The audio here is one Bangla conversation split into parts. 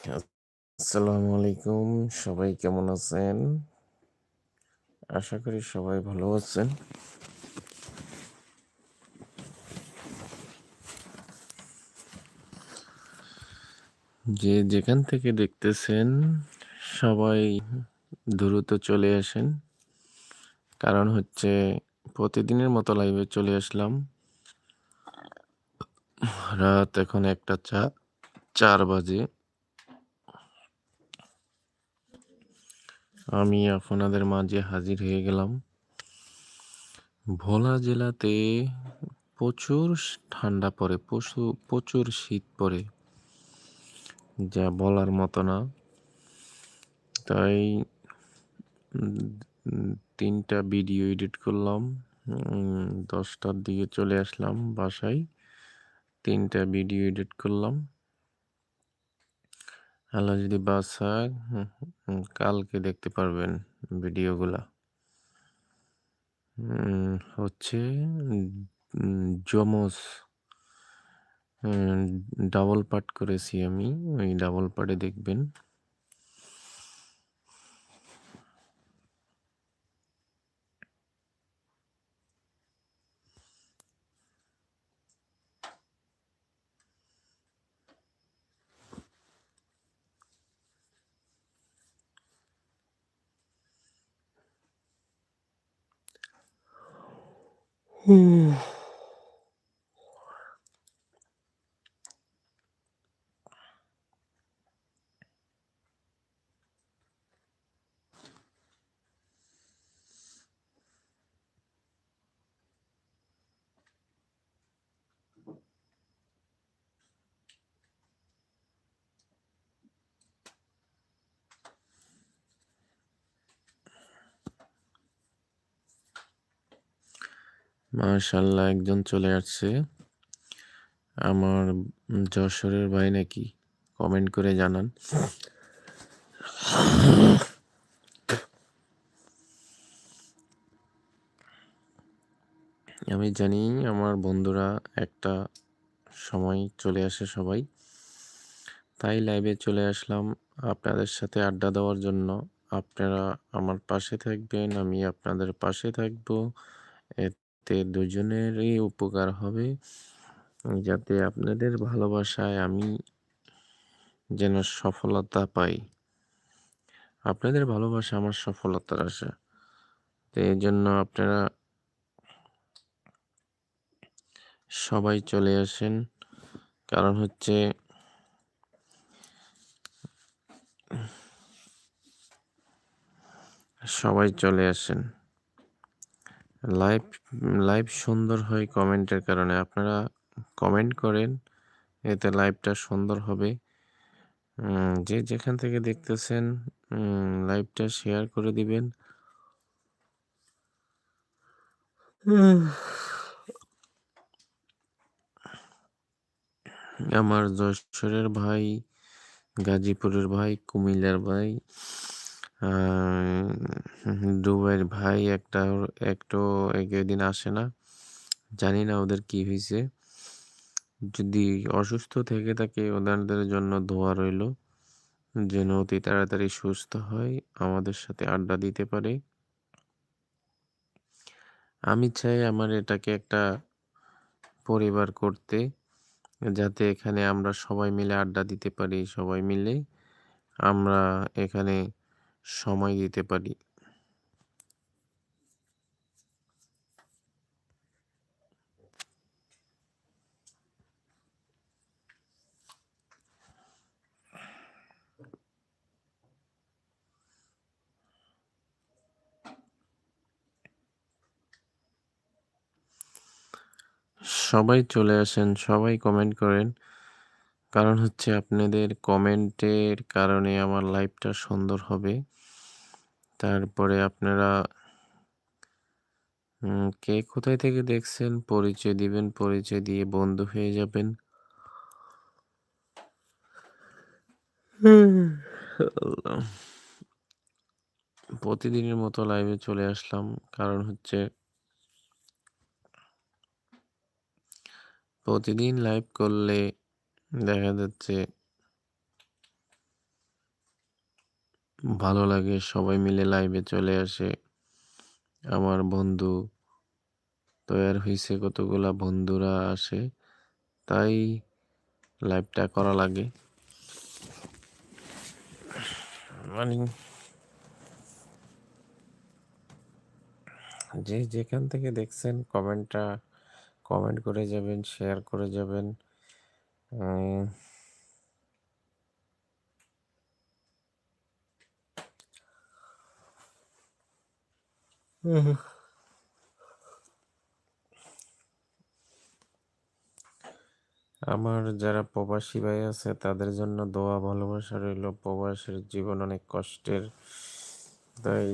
আসসালামু আলাইকুম। সবাই কেমন আছেন? আশা করি সবাই ভালো আছেন। যে যেখান থেকে দেখতেছেন, সবাই দ্রুত চলে আসেন। কারণ হচ্ছে প্রতিদিনের মতো লাইভে চলে আসলাম। রাত এখন একটা চা, চার বাজে। আমি আপনাদের মাঝে হাজির হয়ে গেলাম। ভোলা জেলাতে প্রচুর ঠান্ডা পড়ে প্রচুর প্রচুর শীত পড়ে, যা বলার মতো না। তাই তিনটা ভিডিও এডিট করলাম দশটার দিকে চলে আসলাম বাসায়, তিনটা ভিডিও এডিট করলাম। আল্লাহ যদি বাসায় কালকে দেখতে পারবেন ভিডিওগুলা। হচ্ছে জমস ডাবল পার্ট করেছি আমি, ওই ডাবল পার্টে দেখবেন। হুম মাশাল্লাহ একজন চলে আসছে। আমার যশোরের ভাই নাকি? কমেন্ট করে জানান। আমি জানি আমার বন্ধুরা একটা সময় চলে আসে সবাই। তাই লাইভে চলে আসলাম আপনাদের সাথে আড্ডা দেওয়ার জন্য। আপনারা আমার পাশে থাকবেন, আমি আপনাদের পাশে থাকব। এতে দুজনেরই উপকার হবে। যাতে আপনাদের ভালোবাসায় আমি যেন সফলতা পাই। আপনাদের ভালোবাসা আমার সফলতার আশা। তো এই জন্য আপনারা সবাই চলে আসেন। কারণ হচ্ছে সবাই চলে আসেন। লাইভ লাইভ সুন্দর হয় কমেন্টের কারণে। আপনারা কমেন্ট করেন, এতে লাইভটা সুন্দর হবে। যে যেখান থেকে দেখতেছেন লাইভটা শেয়ার করে দিবেন। আমার যশোরের ভাই, গাজীপুরের ভাই, কুমিল্লার ভাই দুবাইয়ের ভাই একটা একটু দিন আসে না। জানি না ওদের কি হয়েছে যদি অসুস্থ থেকে থাকে ওদের জন্য দোয়া রইল, যেন অতি তাড়াতাড়ি সুস্থ হয়, আমাদের সাথে আড্ডা দিতে পারে। আমি চাই আমার এটাকে একটা পরিবার করতে, যাতে এখানে আমরা সবাই মিলে আড্ডা দিতে পারি, সবাই মিলে। আমরা এখানে সময় দিতে পারি। সবাই চলে আসেন সবাই কমেন্ট করেন। কারণ হচ্ছে আপনাদের কমেন্টের কারণে আমার লাইভটা সুন্দর হবে। তারপরে আপনারা কে কোথায় থেকে দেখছেন? পরিচয় দিবেন, পরিচয় দিয়ে বন্ধু হয়ে যাবেন। প্রতিদিনের মতো লাইভে চলে আসলাম। কারণ হচ্ছে প্রতিদিন লাইভ করলে দেখা যাচ্ছে ভালো লাগে, সবাই মিলে লাইভে চলে আসে। আমার বন্ধু তৈয়ার হয়েছে কতগুলা বন্ধুরা আসে, তাই লাইভটা করা লাগে। মানে যে যেখান থেকে দেখছেন কমেন্টটা কমেন্ট করে যাবেন শেয়ার করে যাবেন। আমার যারা প্রবাসী ভাই আছে, তাদের জন্য দোয়া ভালোবাসা রইল। প্রবাসের জীবন অনেক কষ্টের। তাই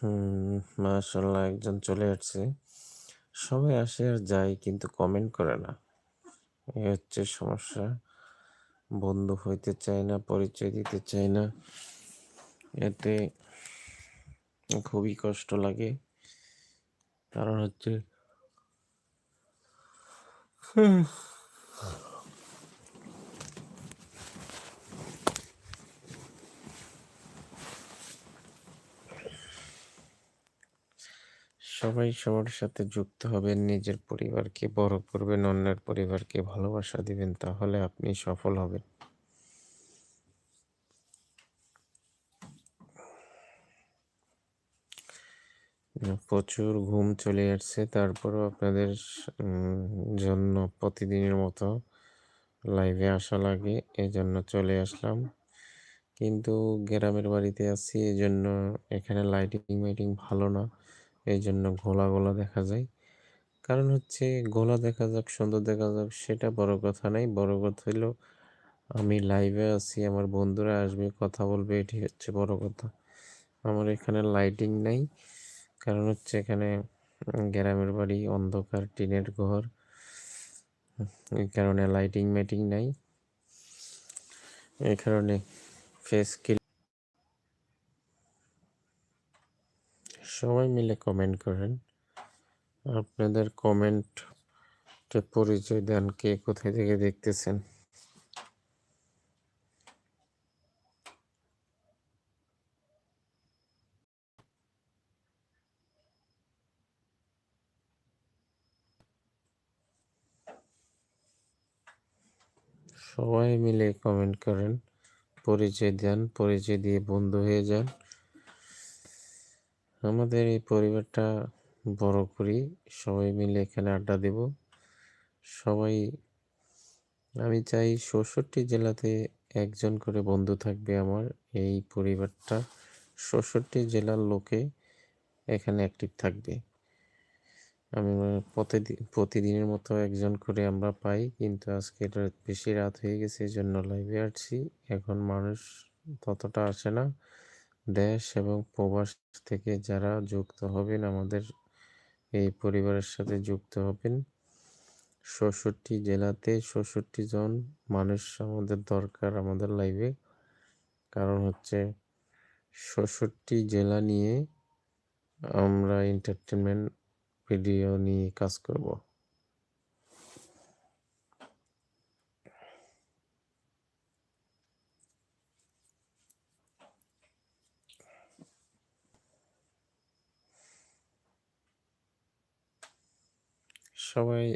হুম, মাশাল্লাহ, একজন চলে আসছে। সবাই আসে আর যায়, কিন্তু কমেন্ট করে না। এই হচ্ছে সমস্যা। বন্ধু হইতে চায় না, পরিচয় দিতে চায় না। এতে খুবই কষ্ট লাগে। কারণ হচ্ছে সবাই সবার সাথে যুক্ত হবেন, নিজের পরিবারকে বড় করবেন, অন্যের পরিবারকে ভালোবাসা দিবেন, তাহলে আপনি সফল হবেন। প্রচুর ঘুম চলে আসছে, তারপরও আপনাদের জন্য প্রতিদিনের মতো লাইভে আসা লাগে এই জন্য চলে আসলাম। কিন্তু গ্রামের বাড়িতে আছি এই জন্য এখানে লাইটিং মাইটিং ভালো না। এই জন্য ঘোলা গোলা দেখা যায়। কারণ হচ্ছে গোলা দেখা যাক, সুন্দর দেখা যাক, সেটা বড় কথা নাই। বড় কথা হইল, আমি লাইভে আছি, আমার বন্ধুরা আসবে, কথা বলবে এটি হচ্ছে বড় কথা। আমার এখানে লাইটিং নাই। কারণ হচ্ছে এখানে গ্রামের বাড়ি, অন্ধকার, টিনের ঘর। এই কারণে লাইটিং মাইটিং নাই। এই কারণে ফেস সবাই মিলে কমেন্ট করেন। আপনাদের কমেন্ট পরিচয় দেন কে কোথায় থেকে দেখতেছেন। সবাই মিলে কমেন্ট করেন, পরিচয় দেন, পরিচয় দিয়ে বন্ধু হয়ে যান। আমাদের এই পরিবারটা বড় করি, সবাই মিলে এখানে আড্ডা দেব। সবাই, আমি চাই ষষ্ঠটি জেলাতে একজন করে বন্ধু থাকবে আমার, এই পরিবারটা ষষ্ঠটি জেলার লোকে এখানে অ্যাক্টিভ থাকবে। আমি প্রতিদিন প্রতিদিনের মতো একজন করে আমরা পাই, কিন্তু আজকে এটা বেশি রাত হয়ে গেছে এই জন্য লাইভে আসছি এখন মানুষ ততটা আসে না। দেশ এবং প্রবাস থেকে যারা যুক্ত হবেন, আমাদের এই পরিবারের সাথে যুক্ত হবেন। ষষ্ঠটি জেলাতে ষষ্ঠটি জন মানুষ আমাদের দরকার আমাদের লাইভে কারণ হচ্ছে ষষ্ঠটি জেলা নিয়ে আমরা এন্টারটেনমেন্ট ভিডিও নিয়ে কাজ করব। সবাই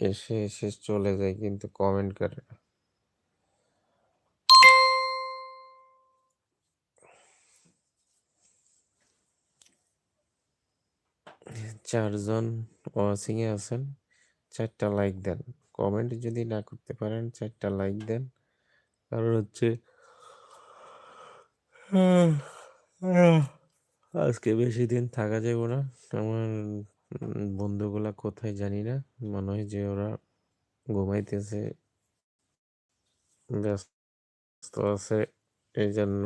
এসে এসে চলে যায় কিন্তু কমেন্ট করে না। চারজন এ আছেন, চারটা লাইক দেন। কমেন্ট যদি না করতে পারেন, চারটা লাইক দেন। কারণ হচ্ছে আজকে বেশি দিন থাকা যাবে না। আমার বন্ধুগুলা কোথায় জানি না। মনে হয় যে ওরা ঘুমাইতেছে, ব্যস্ত আছে এই জন্য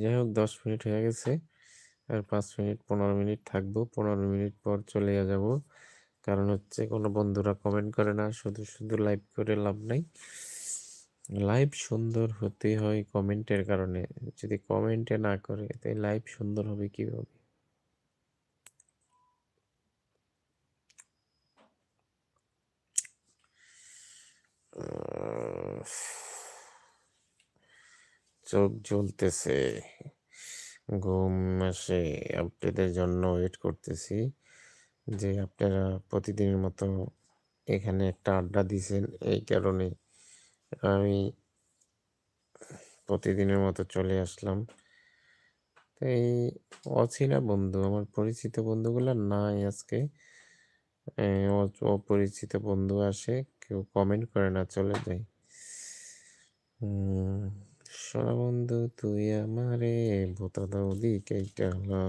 যাই হোক, দশ মিনিট হয়ে গেছে আর পাঁচ মিনিট, পনেরো মিনিট থাকব। পনেরো মিনিট পর চলে যাব। কারণ হচ্ছে কোনো বন্ধুরা কমেন্ট করে না, শুধু শুধু লাইভ করে লাভ নাই। লাইভ সুন্দর হতে হয় কমেন্টের কারণে। যদি কমেন্টে না করে, তাই লাইভ সুন্দর হবে কীভাবে? চোখ জ্বলতেছে। ঘুম আসে। আপনাদের জন্য ওয়েট করতেছি। যে আপনারা প্রতিদিনের মতো এখানে একটা আড্ডা দিছেন, এই কারণে আমি প্রতিদিনের মতো চলে আসলাম। এই অচেনা বন্ধু, আমার পরিচিত বন্ধুগুলো নাই আজকে। অপরিচিত বন্ধু আসে, কেউ কমেন্ট করে না, চলে যায় সোনা বন্ধু, তুই আমারে বোতা দাও দি কেইটা হলো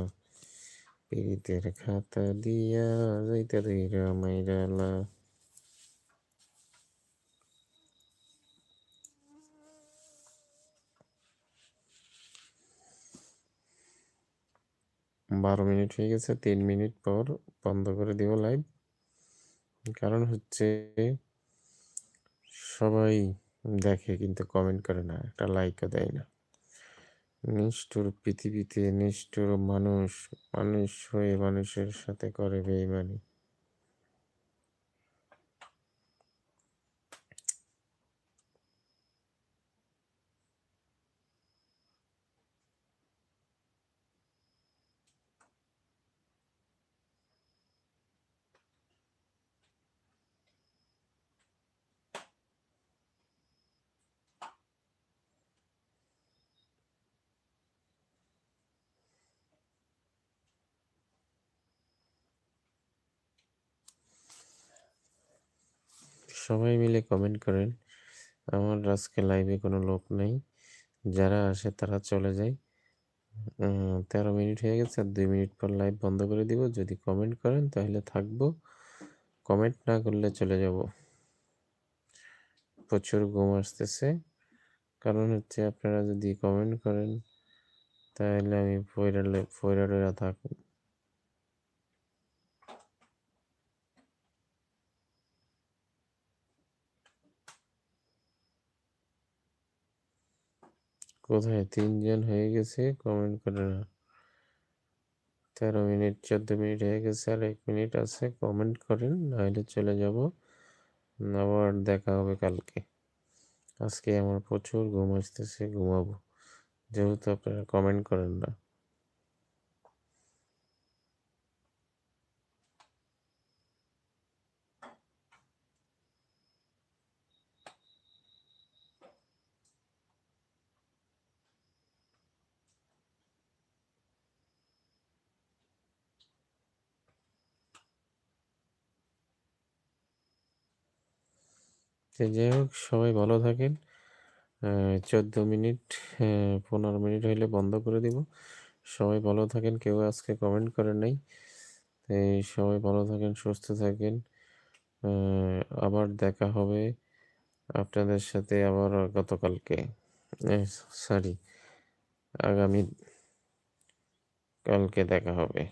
পীড়িতের খাতা দিয়া, যাইতে রইরা মাইরালা বারো মিনিট হয়ে গেছে, তিন মিনিট পর বন্ধ করে দিব লাইভ কারণ হচ্ছে সবাই দেখে কিন্তু কমেন্ট করে না, একটা লাইকও দেয় না। নিষ্ঠুর পৃথিবীতে নিষ্ঠুর মানুষ মানুষ হয়ে মানুষের সাথে করে বেইমানি। সবাই মিলে কমেন্ট করেন। আমার আজকে লাইভে কোনো লোক নেই। যারা আসে তারা চলে যায়। তেরো মিনিট হয়ে গেছে, আর দুই মিনিট পর লাইভ বন্ধ করে দিব। যদি কমেন্ট করেন তাহলে থাকব। কমেন্ট না করলে চলে যাব। প্রচুর ঘুম আসতেছে। কারণ হচ্ছে আপনারা যদি কমেন্ট করেন তাহলে আমি ফয়রা ফয়রা থাকব। কোথায়? তিনজন হয়ে গেছে? কমেন্ট করে না। তেরো মিনিট, চোদ্দ মিনিট হয়ে গেছে আর এক মিনিট আছে। কমেন্ট করেন, নাহলে চলে যাব। আবার দেখা হবে কালকে। আজকে আমার প্রচুর ঘুম আসতেছে, ঘুমাবো। যেহেতু আপনারা কমেন্ট করেন না। যাই হোক, সবাই ভালো থাকেন। চোদ্দ মিনিট পনেরো মিনিট হইলে বন্ধ করে দিব। সবাই ভালো থাকেন, কেউ আজকে কমেন্ট করেন নাই। সবাই ভালো থাকেন, সুস্থ থাকেন। আবার দেখা হবে আপনাদের সাথে আবার গতকালকে। সরি আগামী কালকে দেখা হবে।